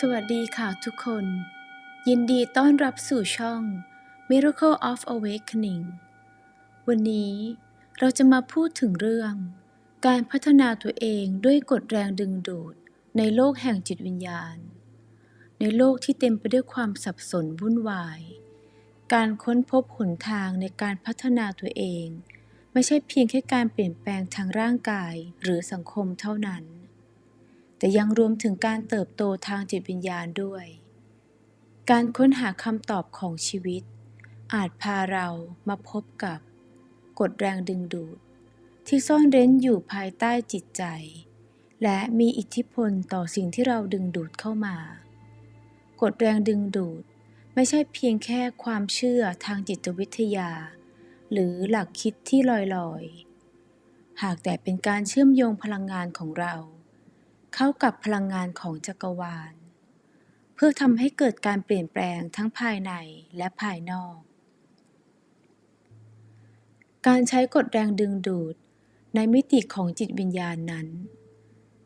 สวัสดีค่ะทุกคน ยินดีต้อนรับสู่ช่อง Miracle of Awakening วันนี้เราจะมาพูดถึงเรื่อง การพัฒนาตัวเองด้วยกฎแรงดึงดูดในโลกแห่งจิตวิญญาณ ในโลกที่เต็มไปด้วยความสับสนวุ่นวาย การค้นพบหนทางในการพัฒนาตัวเอง ไม่ใช่เพียงแค่การเปลี่ยนแปลงทางร่างกายหรือสังคมเท่านั้น แต่ยังรวมถึงการเติบโตทางจิตวิญญาณด้วย การค้นหาคำตอบของชีวิต อาจพาเรามาพบกับกฎแรงดึงดูด ที่ซ่อนเร้นอยู่ภายใต้จิตใจ และมีอิทธิพลต่อสิ่งที่เราดึงดูดเข้ามากฎแรงดึงดูดไม่ใช่เพียงแค่ความเชื่อทางจิตวิทยา หรือหลักคิดที่ลอยๆ หากแต่เป็นการเชื่อมโยงพลังงานของเรา เข้ากับพลังงานของจักรวาล เพื่อทำให้เกิดการเปลี่ยนแปลงทั้งภายในและภายนอก การใช้กฎแรงดึงดูดในมิติของจิตวิญญาณนั้น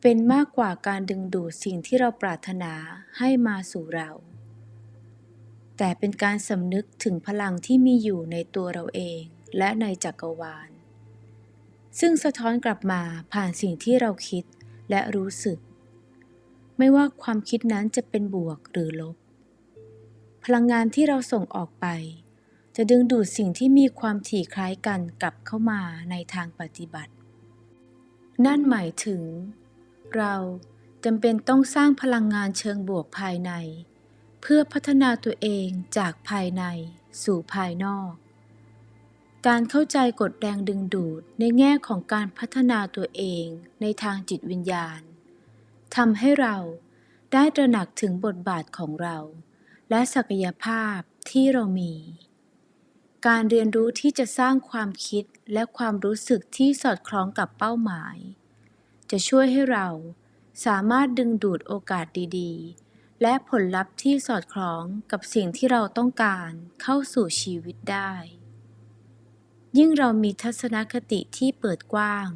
เป็นมากกว่าการดึงดูดสิ่งที่เราปรารถนาให้มาสู่เรา แต่เป็นการสำนึกถึงพลังที่มีอยู่ในตัวเราเองและในจักรวาล ซึ่งสะท้อนกลับมาผ่านสิ่งที่เราคิด และรู้สึก ไม่ว่าความคิดนั้นจะเป็นบวกหรือลบ พลังงานที่เราส่งออกไป จะดึงดูดสิ่งที่มีความถี่คล้ายกันกลับเข้ามาในทางปฏิบัติ นั่นหมายถึง เราจำเป็นต้องสร้างพลังงานเชิงบวกภายใน เพื่อพัฒนาตัวเองจากภายในสู่ภายนอก การเข้าใจกฎแรงดึงดูดในแง่ของการพัฒนาตัวเองในทางจิตวิญญาณทำให้เราได้ตระหนักถึงบทบาทของเรา และศักยภาพที่เรามี การเรียนรู้ที่จะสร้างความคิดและความรู้สึกที่สอดคล้องกับเป้าหมาย จะช่วยให้เราสามารถดึงดูดโอกาสดีๆ และผลลัพธ์ที่สอดคล้องกับสิ่งที่เราต้องการเข้าสู่ชีวิตได้ ยิ่งเรามีทัศนคติที่เปิดกว้าง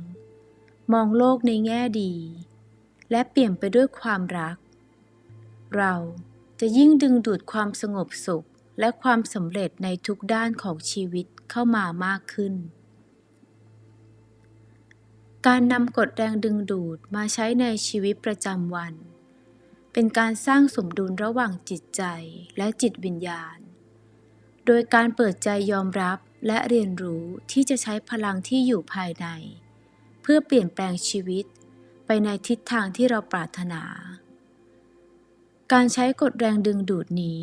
มองโลกในแง่ดี และเปลี่ยนไปด้วยความรัก เราจะยิ่งดึงดูดความสงบสุขและความสำเร็จในทุกด้านของชีวิตเข้ามามากขึ้น การนำกฎแรงดึงดูดมาใช้ในชีวิตประจำวัน เป็นการสร้างสมดุลระหว่างจิตใจและจิตวิญญาณ โดยการเปิดใจยอมรับ และเรียนรู้ที่จะใช้พลังที่อยู่ภายใน เพื่อเปลี่ยนแปลงชีวิตไปในทิศทางที่เราปรารถนา การใช้กฎแรงดึงดูดนี้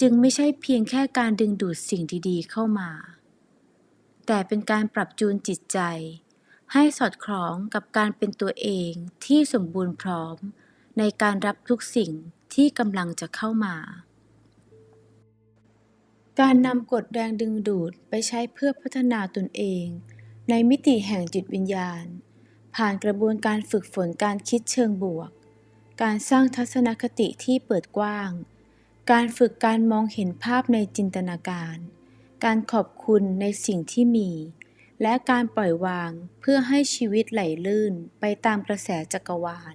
จึงไม่ใช่เพียงแค่การดึงดูดสิ่งดีๆเข้ามา แต่เป็นการปรับจูนจิตใจ ให้สอดคล้องกับการเป็นตัวเองที่สมบูรณ์พร้อม ในการรับทุกสิ่งที่กำลังจะเข้ามา การนำกฎแรงดึงดูดไปใช้เพื่อพัฒนาตนเอง ในมิติแห่งจิตวิญญาณ ผ่านกระบวนการฝึกฝนการคิดเชิงบวก การสร้างทัศนคติที่เปิดกว้าง การฝึกการมองเห็นภาพในจินตนาการ การขอบคุณในสิ่งที่มี และการปล่อยวางเพื่อให้ชีวิตไหลลื่นไปตามกระแสจักรวาล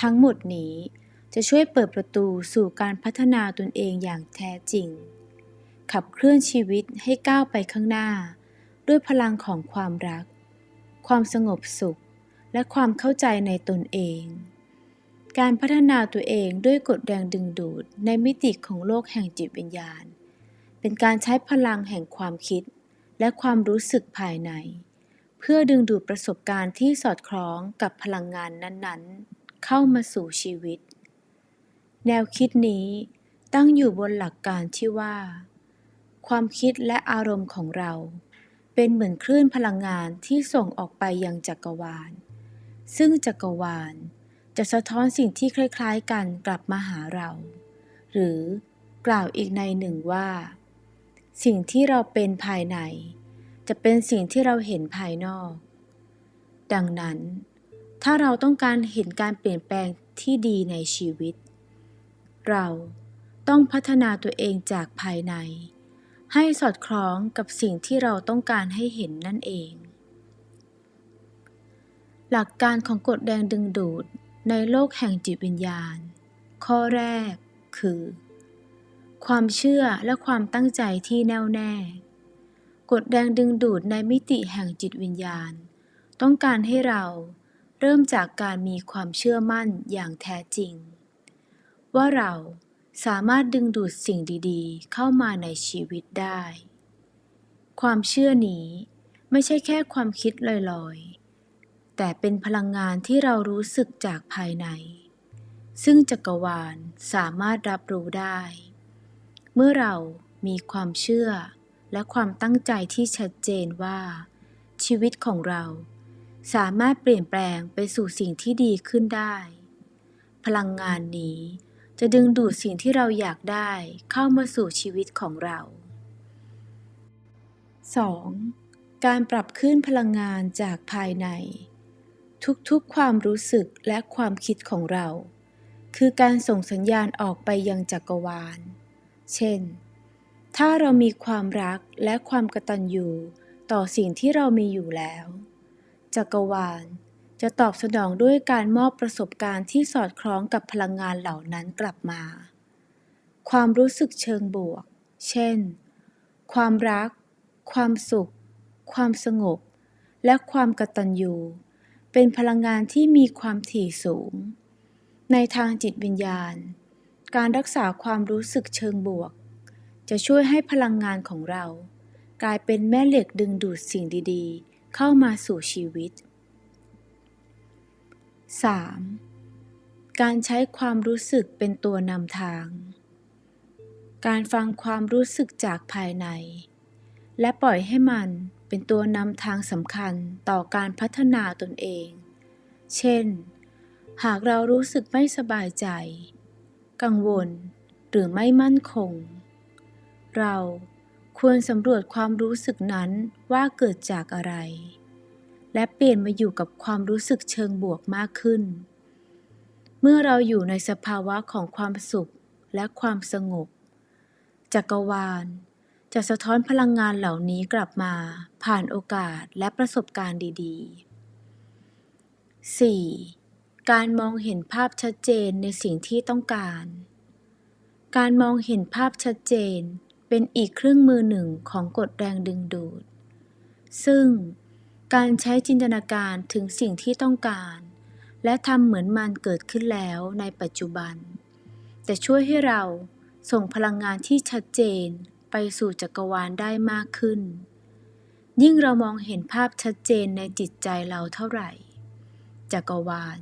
ทั้งหมดนี้จะช่วยเปิดประตูสู่การพัฒนาตนเองอย่างแท้จริง ขับเคลื่อนชีวิตให้ก้าวไปข้างหน้า ด้วยพลังของความรัก ความสงบสุข และความเข้าใจในตนเอง การพัฒนาตัวเองด้วยกฎแรงดึงดูดในมิติของโลกแห่งจิตวิญญาณ เป็นการใช้พลังแห่งความคิด และความรู้สึกภายใน เพื่อดึงดูดประสบการณ์ที่สอดคล้องกับพลังงานนั้นๆ เข้ามาสู่ชีวิต แนวคิดนี้ตั้งอยู่บนหลักการที่ว่า ความคิดและอารมณ์ของเรา เป็นเหมือนคลื่นพลังงานที่ส่งออกไปยังจักรวาล ซึ่งจักรวาลจะสะท้อนสิ่งที่คล้ายๆกันกลับมาหาเรา หรือกล่าวอีกในหนึ่งว่า สิ่งที่เราเป็นภายใน จะเป็นสิ่งที่เราเห็นภายนอก ดังนั้น ถ้าเราต้องการเห็นการเปลี่ยนแปลงที่ดีในชีวิต เราต้องพัฒนาตัวเองจากภายใน ให้สอดคล้องกับสิ่งที่เราต้องการให้เห็นนั่นเอง หลักการของกฎแรงดึงดูดในโลกแห่งจิตวิญญาณ ข้อแรกคือ ความเชื่อและความตั้งใจที่แน่วแน่ กฎแรงดึงดูดในมิติแห่งจิตวิญญาณ ต้องการให้เราเริ่มจากการมีความเชื่อมั่นอย่างแท้จริง ว่าเรา สามารถดึงดูดสิ่งดีๆ เข้ามาในชีวิตได้ ความเชื่อนี้ไม่ใช่แค่ความคิดลอยๆ แต่เป็นพลังงานที่เรารู้สึกจากภายใน ซึ่งจักรวาลสามารถรับรู้ได้ เมื่อเรามีความเชื่อและความตั้งใจที่ชัดเจนว่า ชีวิตของเราสามารถเปลี่ยนแปลงไปสู่สิ่งที่ดีขึ้นได้ พลังงานนี้ จะดึงดูดสิ่งที่เราอยากได้เข้ามาสู่ชีวิตของเรา 2. การปรับขึ้นพลังงานจากภายใน ทุกๆความรู้สึกและความคิดของเรา คือการส่งสัญญาณออกไปยังจักรวาล เช่น ถ้าเรามีความรักและความกตัญญูต่อสิ่งที่เรามีอยู่แล้ว จักรวาล จะตอบสนองด้วยการมอบประสบการณ์ที่สอดคล้องกับพลังงานเหล่านั้นกลับมา ความรู้สึกเชิงบวก เช่น ความรัก ความสุข ความสงบ และความกตัญญูเป็นพลังงานที่มีความถี่สูง ในทางจิตวิญญาณ การรักษาความรู้สึกเชิงบวก จะช่วยให้พลังงานของเรา กลายเป็นแม่เหล็กดึงดูดสิ่งดีๆ เข้ามาสู่ชีวิต 3. การใช้ความรู้สึกเป็นตัวนำทาง การฟังความรู้สึกจากภายใน และปล่อยให้มันเป็นตัวนำทางสำคัญต่อการพัฒนาตนเอง เช่น หากเรารู้สึกไม่สบายใจ กังวล หรือไม่มั่นคง เราควรสำรวจความรู้สึกนั้นว่าเกิดจากอะไร และเปลี่ยนมาอยู่กับความรู้สึกเชิงบวกมากขึ้น เมื่อเราอยู่ในสภาวะของความสุขและความสงบ จักรวาล จะสะท้อนพลังงานเหล่านี้กลับมาผ่านโอกาสและประสบการณ์ดีๆ 4. การมองเห็นภาพชัดเจนในสิ่งที่ต้องการ การมองเห็นภาพชัดเจนเป็นอีกเครื่องมือหนึ่งของกฎแรงดึงดูด ซึ่ง การใช้จินตนาการถึงสิ่งที่ต้องการ และทำเหมือนมันเกิดขึ้นแล้วในปัจจุบัน แต่ช่วยให้เราส่งพลังงานที่ชัดเจนไปสู่จักรวาลได้มากขึ้น ยิ่งเรามองเห็นภาพชัดเจนในจิตใจเราเท่าไหร่ จักรวาล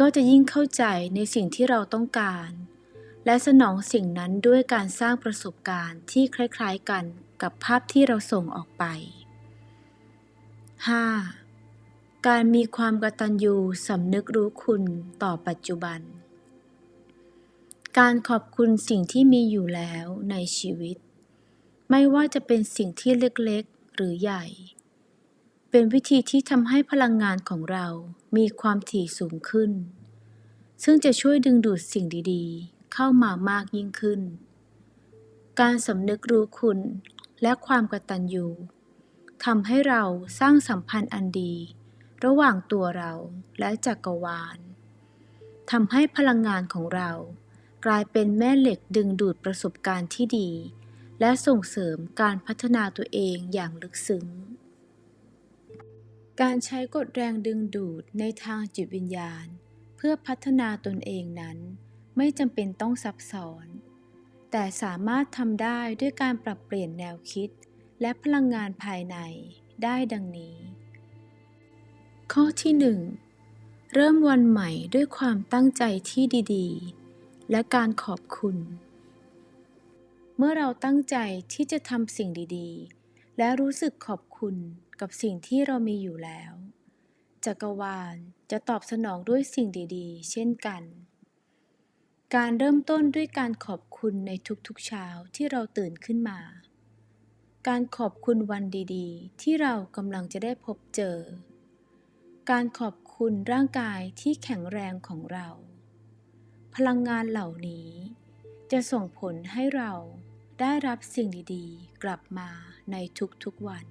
ก็จะยิ่งเข้าใจในสิ่งที่เราต้องการ และสนองสิ่งนั้นด้วยการสร้างประสบการณ์ที่คล้ายๆกันกับภาพที่เราส่งออกไป 5. การมีความกตัญญูสำนึกรู้คุณต่อปัจจุบัน การขอบคุณสิ่งที่มีอยู่แล้วในชีวิต ไม่ว่าจะเป็นสิ่งที่เล็กๆ หรือใหญ่ เป็นวิธีที่ทำให้พลังงานของเรามีความถี่สูงขึ้น ซึ่งจะช่วยดึงดูดสิ่งดีๆ เข้ามามากยิ่งขึ้น การสำนึกรู้คุณและความกตัญญู ทำให้เราสร้างสัมพันธ์อันดี ระหว่างตัวเราและจักรวาลทำให้พลังงานของเรา กลายเป็นแม่เหล็กดึงดูดประสบการณ์ที่ดี และส่งเสริมการพัฒนาตัวเองอย่างลึกซึ้ง การใช้กฎแรงดึงดูดในทางจิตวิญญาณ เพื่อพัฒนาตนเองนั้น ไม่จำเป็นต้องซับซ้อน แต่สามารถทำได้ด้วยการปรับเปลี่ยนแนวคิด และพลังงานภายในได้ดังนี้ ข้อที่ 1 เริ่มวันใหม่ด้วยความตั้งใจที่ดีๆ และการขอบคุณ เมื่อเราตั้งใจที่จะทำสิ่งดีๆ และรู้สึกขอบคุณกับสิ่งที่เรามีอยู่แล้ว จักรวาลจะตอบสนองด้วยสิ่งดีๆ เช่นกัน การเริ่มต้นด้วยการขอบคุณในทุกๆเช้าที่เราตื่นขึ้นมา การขอบคุณวันดีๆ ที่เรากำลังจะได้พบเจอ การขอบคุณร่างกายที่แข็งแรงของเรา พลังงานเหล่านี้ จะส่งผลให้เราได้รับสิ่งดีๆ กลับมาในทุกๆวัน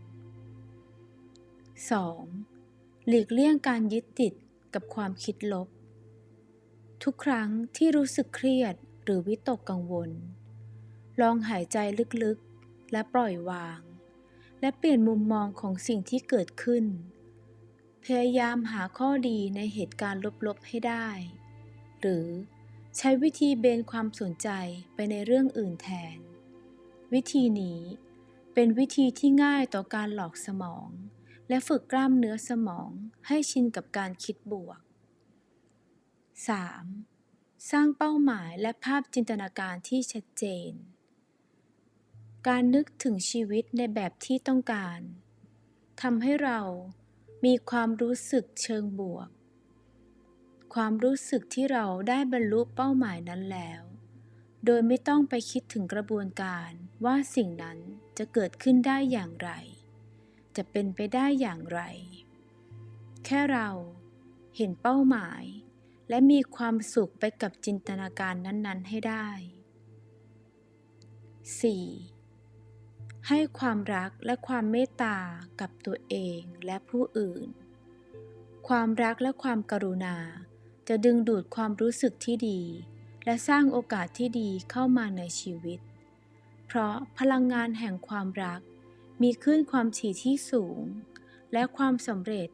2. หลีกเลี่ยงการยึดติดกับความคิดลบ ทุกครั้งที่รู้สึกเครียดหรือวิตกกังวล ลองหายใจลึกๆ และปล่อยวาง และเปลี่ยนมุมมองของสิ่งที่เกิดขึ้น พยายามหาข้อดีในเหตุการณ์ลบๆให้ได้ หรือใช้วิธีเบนความสนใจไปในเรื่องอื่นแทน วิธีนี้เป็นวิธีที่ง่ายต่อการหลอกสมอง และฝึกกล้ามเนื้อสมองให้ชินกับการคิดบวก 3. สร้างเป้าหมายและภาพจินตนาการที่ชัดเจน การนึกถึงชีวิตในแบบที่ต้องการทำให้เรามีความรู้สึกเชิงบวก ความรู้สึกที่เราได้บรรลุเป้าหมายนั้นแล้ว โดยไม่ต้องไปคิดถึงกระบวนการว่าสิ่งนั้นจะเกิดขึ้นได้อย่างไร จะเป็นไปได้อย่างไร แค่เราเห็นเป้าหมาย และมีความสุขไปกับจินตนาการนั้น ๆ ให้ได้ 4. ให้ความรักและความเมตตากับตัวเองและผู้อื่น ความรักและความกรุณา จะดึงดูดความรู้สึกที่ดี และสร้างโอกาสที่ดีเข้ามาในชีวิต เพราะพลังงานแห่งความรัก มีคลื่นความถี่ที่สูง และความสำเร็จ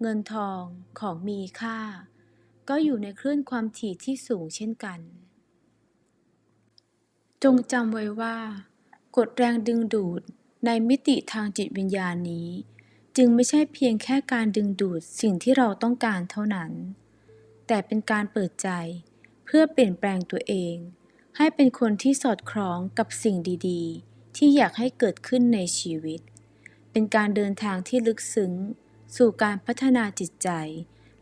เงินทองของมีค่า ก็อยู่ในคลื่นความถี่ที่สูงเช่นกัน จงจำไว้ว่า กฎแรงดึงดูดในมิติทางจิตวิญญาณนี้ จึงไม่ใช่เพียงแค่การดึงดูดสิ่งที่เราต้องการเท่านั้น แต่เป็นการเปิดใจเพื่อเปลี่ยนแปลงตัวเอง ให้เป็นคนที่สอดคล้องกับสิ่งดีๆ ที่อยากให้เกิดขึ้นในชีวิต เป็นการเดินทางที่ลึกซึ้ง สู่การพัฒนาจิตใจ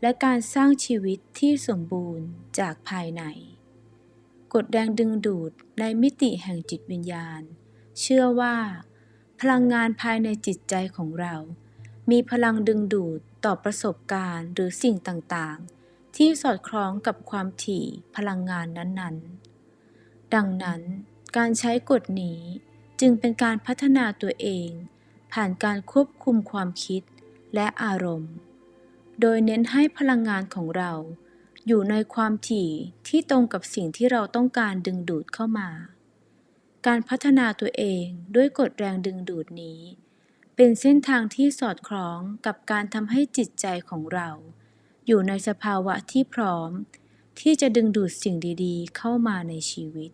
และการสร้างชีวิตที่สมบูรณ์จากภายใน กฎแรงดึงดูดในมิติแห่งจิตวิญญาณ เชื่อว่า พลังงานภายในจิตใจของเรา มีพลังดึงดูดต่อประสบการณ์หรือสิ่งต่างๆ ที่สอดคล้องกับความถี่พลังงานนั้นๆ ดังนั้น การใช้กฎนี้จึงเป็นการพัฒนาตัวเอง ผ่านการควบคุมความคิดและอารมณ์ โดยเน้นให้พลังงานของเรา อยู่ในความถี่ที่ตรงกับสิ่งที่เราต้องการดึงดูดเข้ามา การพัฒนาตัวเองด้วยกฎแรงดึงดูดนี้ เป็นเส้นทางที่สอดคล้องกับการทำให้จิตใจของเรา อยู่ในสภาวะที่พร้อม ที่จะดึงดูดสิ่งดีๆ เข้ามาในชีวิต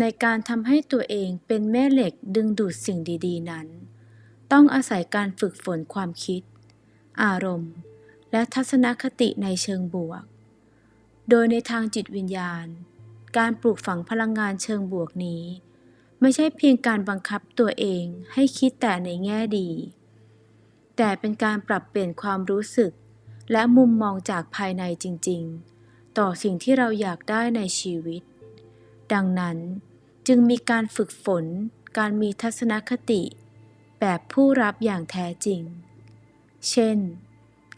ในการทำให้ตัวเองเป็นแม่เหล็กดึงดูดสิ่งดีๆ นั้น ต้องอาศัยการฝึกฝนความคิด อารมณ์ และทัศนคติในเชิงบวก โดยในทางจิตวิญญาณ การปลูกฝังพลังงานเชิงบวกนี้ ไม่ใช่เพียงการบังคับตัวเองให้คิดแต่ในแง่ดี แต่เป็นการปรับเปลี่ยนความรู้สึก และมุมมองจากภายในจริง ๆ ต่อสิ่งที่เราอยากได้ในชีวิต ดังนั้นจึงมีการฝึกฝน การมีทัศนคติ แบบผู้รับอย่างแท้จริง เช่น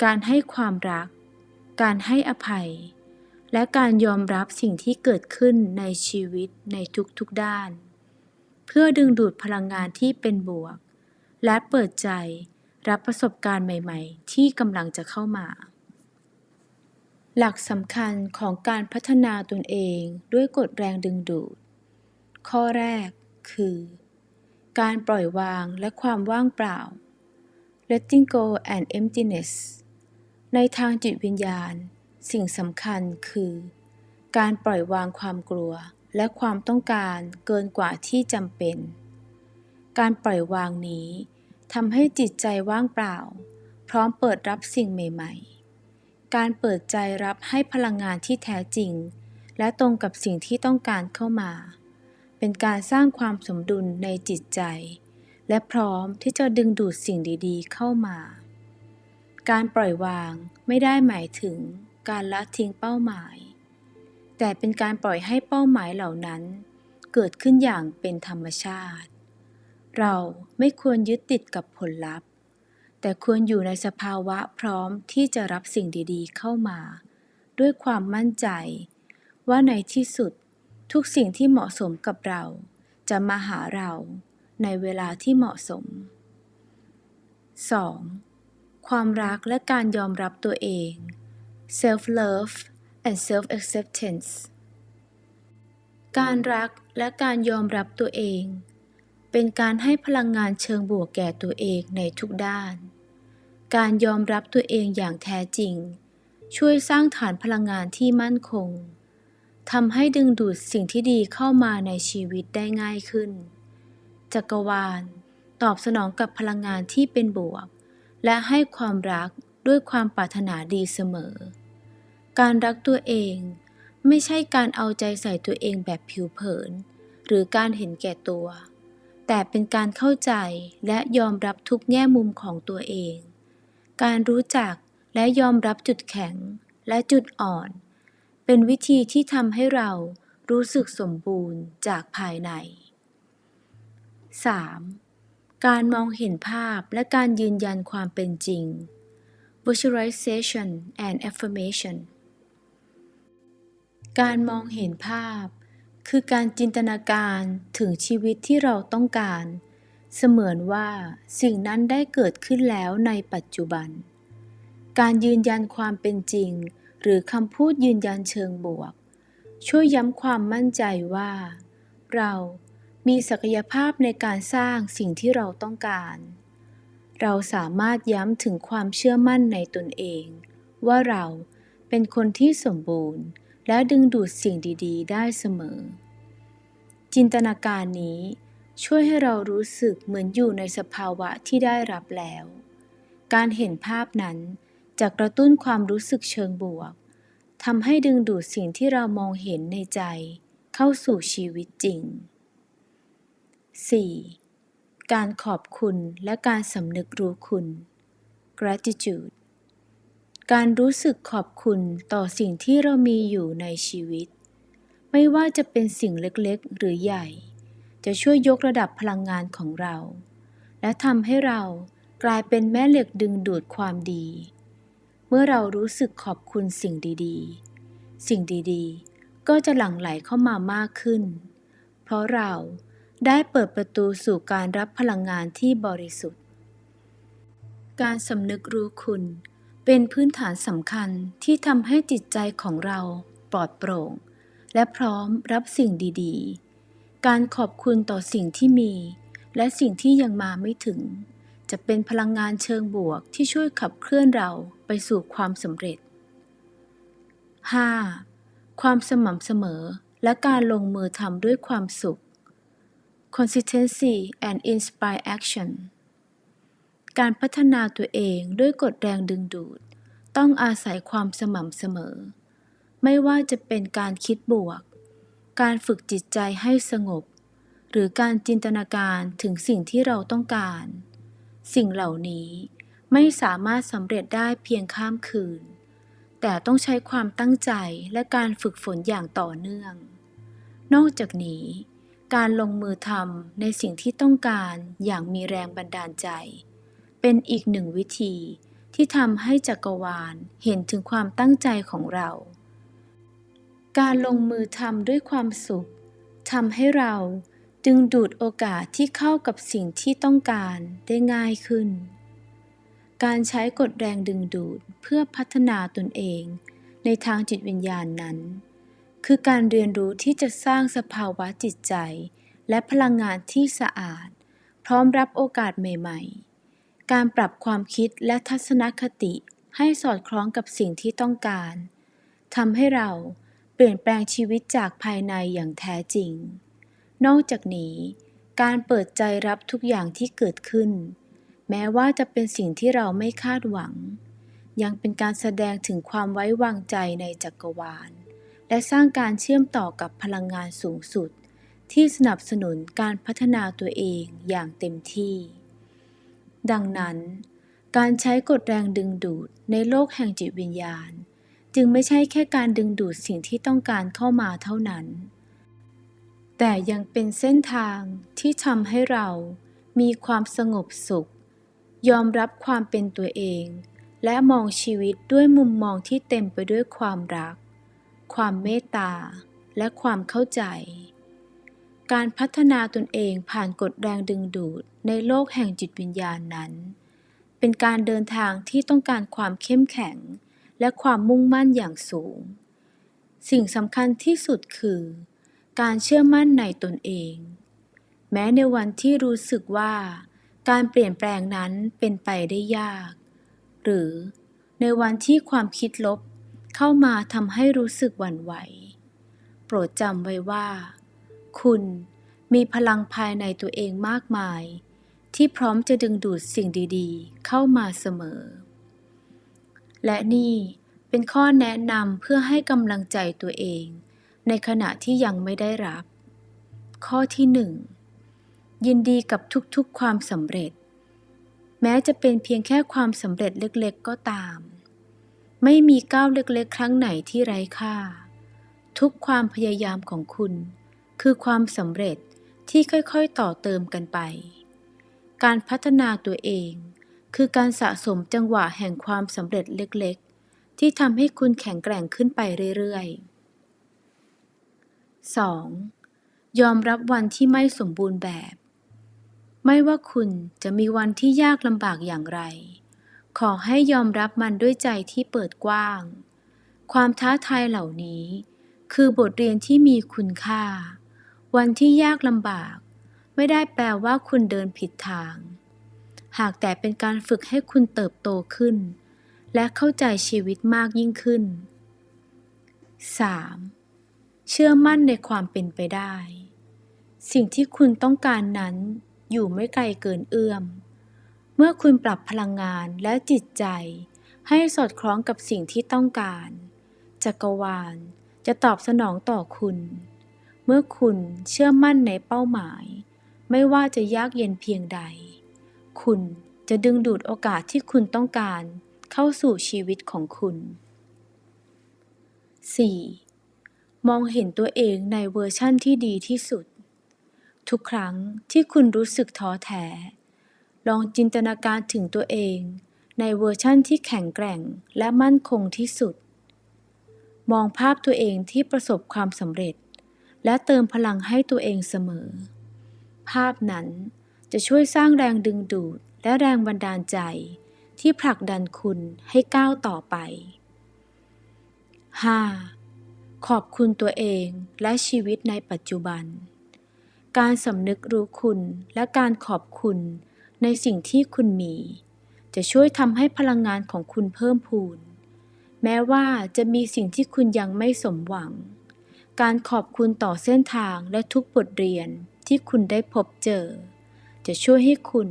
การให้ความรัก การให้อภัย และการยอมรับสิ่งที่เกิดขึ้นในชีวิตในทุกๆด้าน เพื่อดึงดูดพลังงานที่เป็นบวก และเปิดใจรับประสบการณ์ใหม่ ๆ ที่กำลังจะเข้ามา หลักสำคัญของการพัฒนาตนเองด้วยกฎแรงดึงดูด ข้อแรกคือ การปล่อยวางและความว่างเปล่า letting go and emptiness ในทางจิตวิญญาณ สิ่งสำคัญคือ การปล่อยวางความกลัวและความต้องการเกินกว่าที่จำเป็น การปล่อยวางนี้ทำให้จิตใจว่างเปล่า พร้อมเปิดรับสิ่งใหม่ ๆ การเปิดใจรับให้พลังงานที่แท้จริง และตรงกับสิ่งที่ต้องการเข้ามา เป็นการสร้างความสมดุลในจิตใจ และพร้อมที่จะดึงดูดสิ่งดีๆ เข้ามา การปล่อยวางไม่ได้หมายถึง การละทิ้งเป้าหมาย แต่เป็นการปล่อยให้เป้าหมายเหล่านั้น เกิดขึ้นอย่างเป็นธรรมชาติ เราไม่ควรยึดติดกับผลลัพธ์ แต่ควรอยู่ในสภาวะพร้อมที่จะรับสิ่งดีๆ เข้ามา ด้วยความมั่นใจ ว่าในที่สุดทุกสิ่งที่เหมาะสมกับเรา จะมาหาเราในเวลาที่เหมาะสม 2. ความรักและการยอมรับตัวเอง self love and self-acceptance การรักและการยอมรับตัวเอง เป็นการให้พลังงานเชิงบวกแก่ตัวเองในทุกด้าน การยอมรับตัวเองอย่างแท้จริง ช่วยสร้างฐานพลังงานที่มั่นคงทำให้ดึงดูดสิ่งที่ดีเข้ามาในชีวิตได้ง่ายขึ้น จักรวาล ตอบสนองกับพลังงานที่เป็นบวก และให้ความรักด้วยความปรารถนาดีเสมอ การรักตัวเอง ไม่ใช่การเอาใจใส่ตัวเองแบบผิวเผิน หรือการเห็นแก่ตัว แต่เป็นการเข้าใจและยอมรับทุกแง่มุมของตัวเอง การรู้จักและยอมรับจุดแข็งและจุดอ่อน เป็นวิธีที่ทำให้เรารู้สึกสมบูรณ์จากภายใน 3. การมองเห็นภาพและการยืนยันความเป็นจริง visualization and affirmation การมองเห็นภาพ คือการจินตนาการถึงชีวิตที่เราต้องการ เสมือนว่าสิ่งนั้นได้เกิดขึ้นแล้วในปัจจุบัน การยืนยันความเป็นจริง หรือคำพูดยืนยันเชิงบวก ช่วยย้ำความมั่นใจว่า เรามีศักยภาพในการสร้างสิ่งที่เราต้องการ เราสามารถย้ำถึงความเชื่อมั่นในตนเอง ว่าเราเป็นคนที่สมบูรณ์ และดึงดูดสิ่งดีๆ ได้เสมอ จินตนาการนี้ช่วยให้เรารู้สึกเหมือนอยู่ในสภาวะที่ได้รับแล้ว การเห็นภาพนั้นจะกระตุ้นความรู้สึกเชิงบวกทำให้ดึงดูดสิ่งที่เรามองเห็นในใจ เข้าสู่ชีวิตจริง 4. การขอบคุณและการสำนึกรู้คุณ gratitude การรู้สึกขอบคุณต่อสิ่งที่เรามีอยู่ในชีวิต ไม่ว่าจะเป็นสิ่งเล็กๆ หรือใหญ่ จะช่วยยกระดับพลังงานของเรา และทำให้เรากลายเป็นแม่เหล็กดึงดูดความดี เมื่อเรารู้สึกขอบคุณสิ่งดีๆ สิ่งดีๆ ก็จะหลั่งไหลเข้ามามากขึ้น เพราะเราได้เปิดประตูสู่การรับพลังงานที่บริสุทธิ์ การสำนึกรู้คุณ เป็นพื้นฐานสำคัญที่ทำให้จิตใจของเราปลอดโปร่ง และพร้อมรับสิ่งดีๆ การขอบคุณต่อสิ่งที่มี และสิ่งที่ยังมาไม่ถึง จะเป็นพลังงานเชิงบวกที่ช่วยขับเคลื่อนเราไปสู่ความสำเร็จ 5. ความสม่ำเสมอและการลงมือทำด้วยความสุข consistency and inspire action การพัฒนาตัวเองด้วยกฎแรงดึงดูด ต้องอาศัยความสม่ำเสมอ ไม่ว่าจะเป็นการคิดบวก การฝึกจิตใจให้สงบ หรือการจินตนาการถึงสิ่งที่เราต้องการ สิ่งเหล่านี้ไม่สามารถสำเร็จได้เพียงข้ามคืน แต่ต้องใช้ความตั้งใจและการฝึกฝนอย่างต่อเนื่อง นอกจากนี้การลงมือทำในสิ่งที่ต้องการอย่างมีแรงบันดาลใจ เป็นอีกหนึ่งวิธีที่ทำให้จักรวาลเห็นถึงความตั้งใจของเรา การลงมือทำด้วยความสุขทำให้เราดึงดูดโอกาสที่เข้ากับสิ่งที่ต้องการได้ง่ายขึ้น การใช้กฎแรงดึงดูดเพื่อพัฒนาตนเองในทางจิตวิญญาณนั้น คือการเรียนรู้ที่จะสร้างสภาวะจิตใจ และพลังงานที่สะอาด พร้อมรับโอกาสใหม่ ๆ การปรับความคิดและทัศนคติให้สอดคล้องกับสิ่งที่ต้องการทำให้เราเปลี่ยนแปลงชีวิตจากภายในอย่างแท้จริง นอกจากนี้ การเปิดใจรับทุกอย่างที่เกิดขึ้น แม้ว่าจะเป็นสิ่งที่เราไม่คาดหวัง ยังเป็นการแสดงถึงความไว้วางใจในจักรวาล และสร้างการเชื่อมต่อกับพลังงานสูงสุด ที่สนับสนุนการพัฒนาตัวเองอย่างเต็มที่ ดังนั้น การใช้กฎแรงดึงดูดในโลกแห่งจิตวิญญาณ จึงไม่ใช่แค่การดึงดูดสิ่งที่ต้องการเข้ามาเท่านั้น แต่ยังเป็นเส้นทางที่ทำให้เรามีความสงบสุข ยอมรับความเป็นตัวเอง และมองชีวิตด้วยมุมมองที่เต็มไปด้วยความรัก ความเมตตา และความเข้าใจ การพัฒนาตนเองผ่านกฎแรงดึงดูดในโลกแห่งจิตวิญญาณนั้น เป็นการเดินทางที่ต้องการความเข้มแข็ง และความมุ่งมั่นอย่างสูง สิ่งสำคัญที่สุดคือ การเชื่อมั่นในตนเอง แม้ในวันที่รู้สึกว่า การเปลี่ยนแปลงนั้นเป็นไปได้ยาก หรือในวันที่ความคิดลบเข้ามาทำให้รู้สึกหวั่นไหว โปรดจำไว้ว่า คุณมีพลังภายในตัวเองมากมาย ที่พร้อมจะดึงดูดสิ่งดีๆ เข้ามาเสมอ และนี่เป็นข้อแนะนำเพื่อให้กำลังใจตัวเอง ในขณะที่ยังไม่ได้รับ ข้อที่หนึ่งยินดีกับทุกๆความสำเร็จ แม้จะเป็นเพียงแค่ความสำเร็จเล็กๆก็ตาม ไม่มีก้าวเล็กๆ ครั้งไหนที่ไร้ค่า ทุกความพยายามของคุณ คือความสำเร็จที่ค่อยๆต่อเติมกันไป การพัฒนาตัวเอง คือการสะสมจังหวะแห่งความสำเร็จเล็กๆ ที่ทำให้คุณแข็งแกร่งขึ้นไปเรื่อยๆ 2. ยอมรับวันที่ไม่สมบูรณ์แบบ ไม่ว่าคุณจะมีวันที่ยากลำบากอย่างไร ขอให้ยอมรับมันด้วยใจที่เปิดกว้าง ความท้าทายเหล่านี้ คือบทเรียนที่มีคุณค่า วันที่ยากลำบาก ไม่ได้แปลว่าคุณเดินผิดทาง หากแต่เป็นการฝึกให้คุณเติบโตขึ้น และเข้าใจชีวิตมากยิ่งขึ้น 3. เชื่อมั่นในความเป็นไปได้ สิ่งที่คุณต้องการนั้นอยู่ไม่ไกลเกินเอื้อม เมื่อคุณปรับพลังงานและจิตใจ ให้สอดคล้องกับสิ่งที่ต้องการ จักรวาลจะตอบสนองต่อคุณ มื่อคุณเชื่อมั่นในเป้าหมาย ไม่ว่าจะยากเย็นเพียงใด คุณจะดึงดูดโอกาสที่คุณต้องการเข้าสู่ชีวิตของคุณ 4. มองเห็นตัวเองในเวอร์ชั่นที่ดีที่สุด ทุกครั้งที่คุณรู้สึกท้อแท้ ลองจินตนาการถึงตัวเองในเวอร์ชั่นที่แข็งแกร่งและมั่นคงที่สุด มองภาพตัวเองที่ประสบความสำเร็จ และเติมพลังให้ตัวเองเสมอ ภาพนั้นจะช่วยสร้างแรงดึงดูดและแรงบันดาลใจ ที่ผลักดันคุณให้ก้าวต่อไป 5. ขอบคุณตัวเองและชีวิตในปัจจุบัน การสำนึกรู้คุณและการขอบคุณในสิ่งที่คุณมี จะช่วยทำให้พลังงานของคุณเพิ่มพูน แม้ว่าจะมีสิ่งที่คุณยังไม่สมหวัง การขอบคุณต่อเส้นทางและทุกบทเรียนที่คุณได้พบเจอ จะช่วยให้คุณ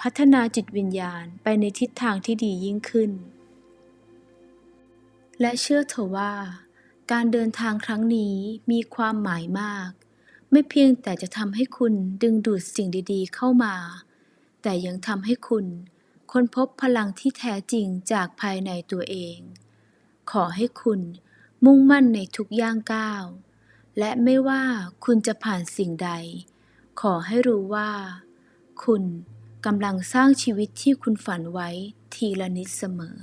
พัฒนาจิตวิญญาณไปในทิศทางที่ดียิ่งขึ้น และเชื่อเถอะว่า การเดินทางครั้งนี้มีความหมายมาก ไม่เพียงแต่จะทำให้คุณดึงดูดสิ่งดีๆเข้ามา แต่ยังทำให้คุณค้นพบพลังที่แท้จริงจากภายในตัวเอง ขอให้คุณ มุ่งมั่นในทุกย่างก้าว และไม่ว่าคุณจะผ่านสิ่งใด ขอให้รู้ว่า คุณกำลังสร้างชีวิตที่คุณฝันไว้ทีละนิดเสมอ